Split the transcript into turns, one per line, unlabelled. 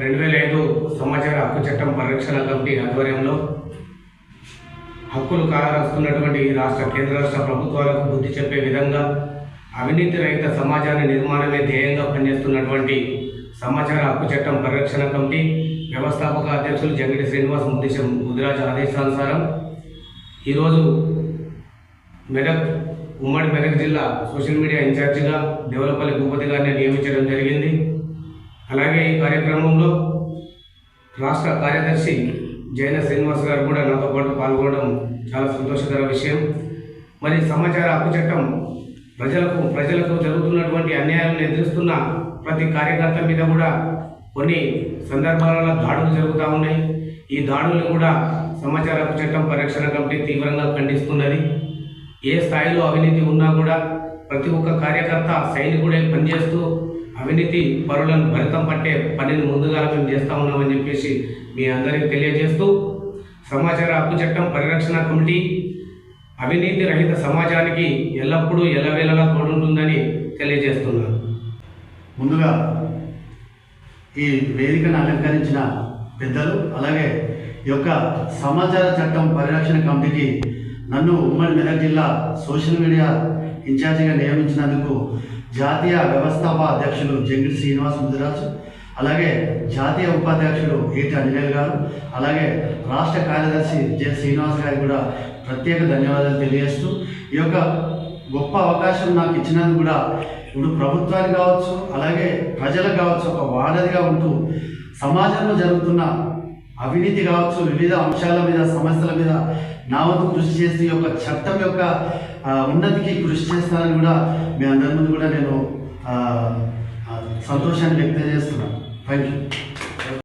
రెండు వేల ఐదు సమాచార హక్కు చట్టం పరిరక్షణ కమిటీ ఆధ్వర్యంలో హక్కులు కాలరాస్తున్నటువంటి రాష్ట్ర కేంద్ర రాష్ట్ర ప్రభుత్వాలకు బుద్ధి చెప్పే విధంగా అవినీతి రహిత సమాజాన్ని నిర్మాణమే ధ్యేయంగా పనిచేస్తున్నటువంటి సమాచార హక్కు చట్టం పరిరక్షణ కమిటీ వ్యవస్థాపక అధ్యక్షులు జంగిడి శ్రీనివాస్ ముద్దిశ ముదిరాజు ఆదేశానుసారం ఈరోజు మెదక్ ఉమ్మడి మెదక్ జిల్లా సోషల్ మీడియా ఇన్ఛార్జిగా దేవలపల్లి భూపతి గారిని నియమించడం జరిగింది. అలాగే ఈ కార్యక్రమంలో రాష్ట్ర కార్యదర్శి జైన శ్రీనివాస్ గారు కూడా నాతో పాటు పాల్గొనడం చాలా సంతోషకర విషయం. మరి సమాచార హక్కు చట్టం ప్రజలకు ప్రజలకు జరుగుతున్నటువంటి అన్యాయాలను ఎదురుస్తున్న ప్రతి కార్యకర్త మీద కూడా కొన్ని సందర్భాలలో దాడులు జరుగుతూ ఉన్నాయి. ఈ దాడులను కూడా సమాచార హక్కు చట్టం పరిరక్షణ కమిటీ తీవ్రంగా ఖండిస్తున్నది. ఏ స్థాయిలో అవినీతి ఉన్నా కూడా ప్రతి ఒక్క కార్యకర్త సైనికుడే పనిచేస్తూ అవినీతి పరులను భరితం పట్టే పనిని ముందుగా మేము చేస్తా ఉన్నామని చెప్పేసి మీ అందరికీ తెలియజేస్తూ సమాచార హక్కు చట్టం పరిరక్షణ కమిటీ అవినీతి రహిత సమాజానికి ఎల్లప్పుడూ ఎల్లవేళలా తోడుంటుందని తెలియజేస్తున్నాను
ముందుగా ఈ వేదికను అలంకరించిన పెద్దలు అలాగే ఈ యొక్క సమాచార చట్టం పరిరక్షణ కమిటీకి నన్ను ఉమ్మడి మెదక్ జిల్లా సోషల్ మీడియా ఇన్ఛార్జిగా నియమించినందుకు జాతీయ వ్యవస్థాప అధ్యక్షులు జంగిడి శ్రీనివాస్ ముదిరాజు అలాగే జాతీయ ఉపాధ్యక్షుడు ఏటి అంజనేయులు గారు అలాగే రాష్ట్ర కార్యదర్శి జె శ్రీనివాస్ గారికి కూడా ప్రత్యేక ధన్యవాదాలు తెలియజేస్తూ ఈ యొక్క గొప్ప అవకాశం నాకు ఇచ్చినందుకు కూడా ఇప్పుడు ప్రభుత్వానికి కావచ్చు అలాగే ప్రజలకు కావచ్చు ఒక వాడదిగా ఉంటూ సమాజంలో జరుగుతున్న అవినీతి కావచ్చు వివిధ అంశాల మీద సమస్యల నా వంతు కృషి చేసి యొక్క చట్టం యొక్క ఉన్నతికి కృషి చేస్తానని కూడా మీ అందరి ముందు కూడా నేను సంతోషాన్ని వ్యక్తం చేస్తున్నాను. Thank you